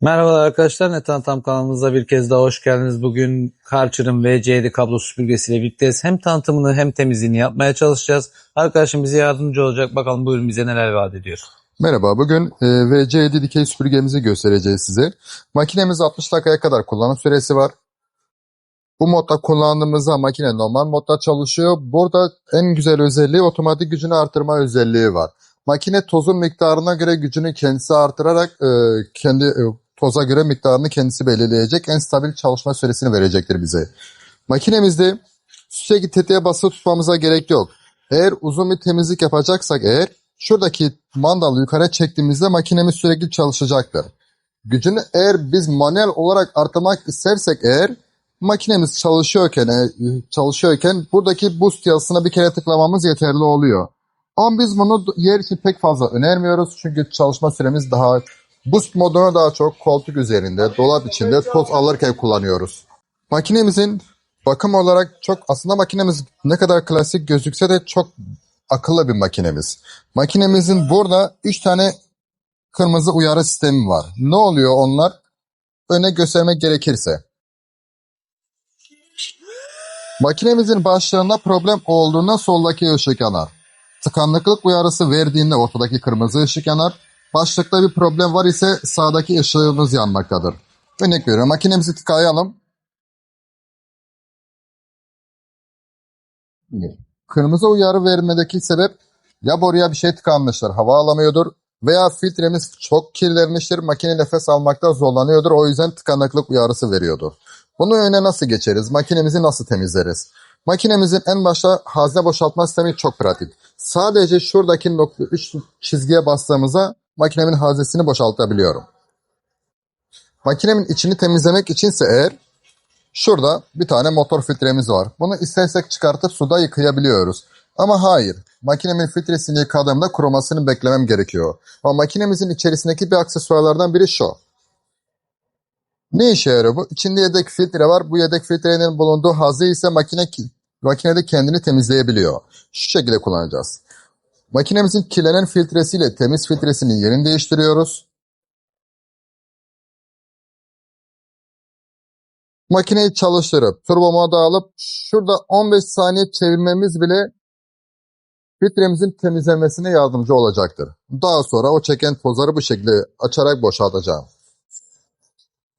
Merhabalar arkadaşlar, Netan Tam kanalımıza bir kez daha hoş geldiniz. Bugün Karcher'ın VC7 kablo süpürgesiyle birlikteyiz. Hem tanıtımını hem temizliğini yapmaya çalışacağız. Arkadaşım bize yardımcı olacak. Bakalım buyurun bize neler vaat ediyor. Merhaba, bugün e, VC7 dikey süpürgemizi göstereceğiz size. Makinemiz 60 dakikaya kadar kullanım süresi var. Bu modda kullandığımızda makine normal modda çalışıyor. Burada en güzel özelliği otomatik gücünü artırma özelliği var. Makine tozun miktarına göre gücünü kendisi artırarak e, kendi e, toza göre miktarını kendisi belirleyecek. En stabil çalışma süresini verecektir bize. Makinemizde sürekli tetiğe basılı tutmamıza gerek yok. Eğer uzun bir temizlik yapacaksak eğer şuradaki mandalı yukarı çektiğimizde makinemiz sürekli çalışacaktır. Gücünü eğer biz manuel olarak artırmak istersek eğer makinemiz çalışıyorken e, çalışıyorken buradaki boost yazısına bir kere tıklamamız yeterli oluyor. Ama biz bunu yer için pek fazla önermiyoruz çünkü çalışma süremiz daha boost modunu daha çok koltuk üzerinde, dolap içinde toz alırken kullanıyoruz. Makinemizin bakım olarak çok aslında makinemiz ne kadar klasik gözükse de çok akıllı bir makinemiz. Makinemizin burada 3 tane kırmızı uyarı sistemi var. Ne oluyor onlar? Öne göstermek gerekirse. Makinemizin başlarında problem olduğunda soldaki ışık yanar. Tıkanıklık uyarısı verdiğinde ortadaki kırmızı ışık yanar. Başlıkta bir problem var ise sağdaki ışığımız yanmaktadır. Örnek veriyorum makinemizi tıkayalım. Kırmızı uyarı vermedeki sebep ya boruya bir şey tıkanmıştır, hava alamıyordur veya filtremiz çok kirlenmiştir, makine nefes almakta zorlanıyordur, o yüzden tıkanıklık uyarısı veriyordur. Bunu öne nasıl geçeriz? Makinemizi nasıl temizleriz? Makinemizin en başta hazne boşaltma sistemi çok pratik. Sadece şuradaki nokta 3 çizgiye bastığımızda makinemin haznesini boşaltabiliyorum. Makinemin içini temizlemek içinse eğer Şurada bir tane motor filtremiz var. Bunu istersek çıkartıp suda yıkayabiliyoruz. Ama hayır. Makinemin filtresini yıkadığımda kurumasını beklemem gerekiyor. Ama makinemizin içerisindeki bir aksesuarlardan biri şu. Ne işe yarıyor bu? İçinde yedek filtre var. Bu yedek filtrenin bulunduğu hazne ise makine makinede kendini temizleyebiliyor. Şu şekilde kullanacağız. Makinemizin kirlenen filtresiyle temiz filtresinin yerini değiştiriyoruz. Makineyi çalıştırıp turbo moda alıp şurada 15 saniye çevirmemiz bile filtremizin temizlenmesine yardımcı olacaktır. Daha sonra o çeken tozları bu şekilde açarak boşaltacağım.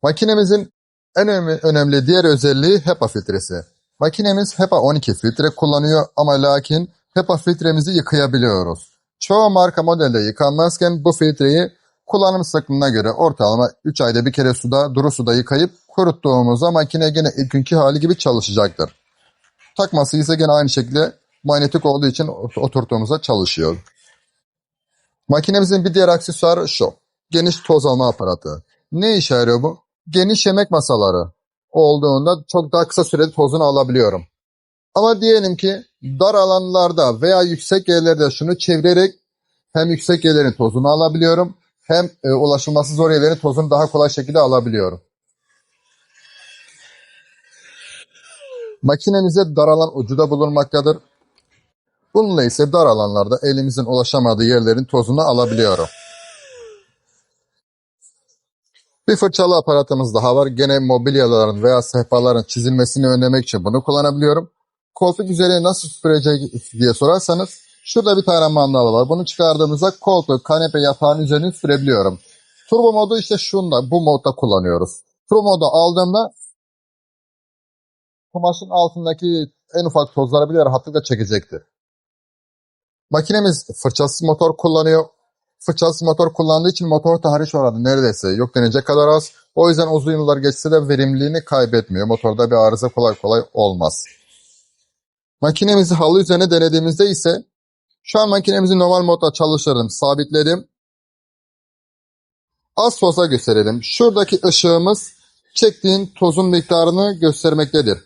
Makinemizin en önemli diğer özelliği HEPA filtresi. Makinemiz HEPA 12 filtre kullanıyor ama lakin HEPA filtremizi yıkayabiliyoruz. Çoğu marka modelde yıkanmazken bu filtreyi kullanım sıklığına göre ortalama 3 ayda bir kere suda, duru suda yıkayıp kuruttuğumuzda makine gene ilk günkü hali gibi çalışacaktır. Takması ise gene aynı şekilde manyetik olduğu için oturttuğumuzda çalışıyor. Makinemizin bir diğer aksesuarı şu. Geniş toz alma aparatı. Ne işe yarıyor bu? Geniş yemek masaları olduğunda çok daha kısa sürede tozunu alabiliyorum. Ama diyelim ki dar alanlarda veya yüksek yerlerde şunu çevirerek hem yüksek yerlerin tozunu alabiliyorum hem e, ulaşılması zor yerlerin tozunu daha kolay şekilde alabiliyorum. Makinemize dar alan ucu da bulunmaktadır. Bununla ise dar alanlarda elimizin ulaşamadığı yerlerin tozunu alabiliyorum. Bir fırçalı aparatımız daha var. Gene mobilyaların veya sehpaların çizilmesini önlemek için bunu kullanabiliyorum. Koltuk üzerine nasıl süpürecek diye sorarsanız şurada bir tane mandal var. Bunu çıkardığımızda koltuk, kanepe, yatağın üzerine sürebiliyorum. Turbo modu işte şunda, bu modda kullanıyoruz. Turbo modu aldığımda kumaşın altındaki en ufak tozları bile rahatlıkla çekecektir. Makinemiz fırçasız motor kullanıyor. Fırçasız motor kullandığı için motor tahriş oranı neredeyse yok denecek kadar az. O yüzden uzun yıllar geçse de verimliliğini kaybetmiyor. Motorda bir arıza kolay kolay olmaz. Makinemizi halı üzerine denediğimizde ise şu an makinemizi normal modda çalıştırdım, sabitledim. Az toza gösterelim. Şuradaki ışığımız çektiğin tozun miktarını göstermektedir.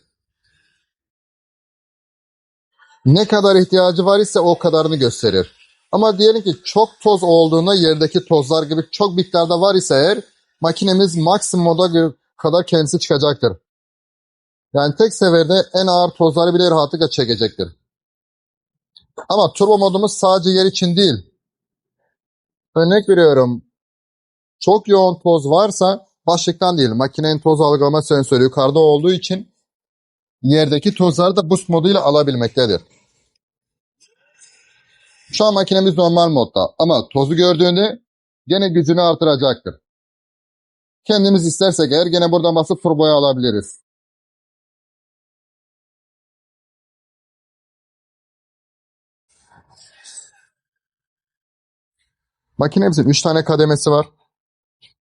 Ne kadar ihtiyacı var ise o kadarını gösterir. Ama diyelim ki çok toz olduğunda yerdeki tozlar gibi çok miktarda var ise eğer makinemiz maksimum moda kadar kendisi çıkacaktır. Yani tek seferde en ağır tozları bile rahatlıkla çekecektir. Ama turbo modumuz sadece yer için değil. Örnek veriyorum. Çok yoğun toz varsa başlıktan değil makinenin toz algılama sensörü yukarıda olduğu için yerdeki tozları da boost moduyla alabilmektedir. Şu an makinemiz normal modda ama tozu gördüğünde gene gücünü artıracaktır. Kendimiz istersek eğer gene buradan basıp turboya alabiliriz. Makinemizin 3 tane kademesi var.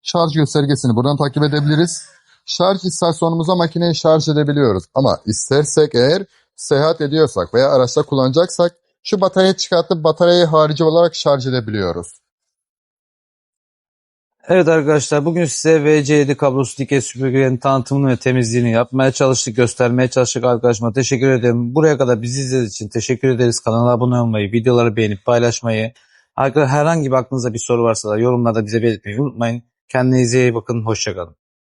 Şarj göstergesini buradan takip edebiliriz. Şarj istasyonumuza makineyi şarj edebiliyoruz. Ama istersek eğer seyahat ediyorsak veya araçta kullanacaksak şu bataryayı çıkartıp bataryayı harici olarak şarj edebiliyoruz. Evet arkadaşlar bugün size VC7 kablosuz dikey süpürgelerin tanıtımını ve temizliğini yapmaya çalıştık, göstermeye çalıştık arkadaşıma. Teşekkür ederim. Buraya kadar bizi izlediğiniz için teşekkür ederiz. Kanala abone olmayı, videoları beğenip paylaşmayı. Arkadaşlar herhangi bir aklınızda bir soru varsa da yorumlarda bize belirtmeyi unutmayın. Kendinize iyi bakın. Hoşçakalın.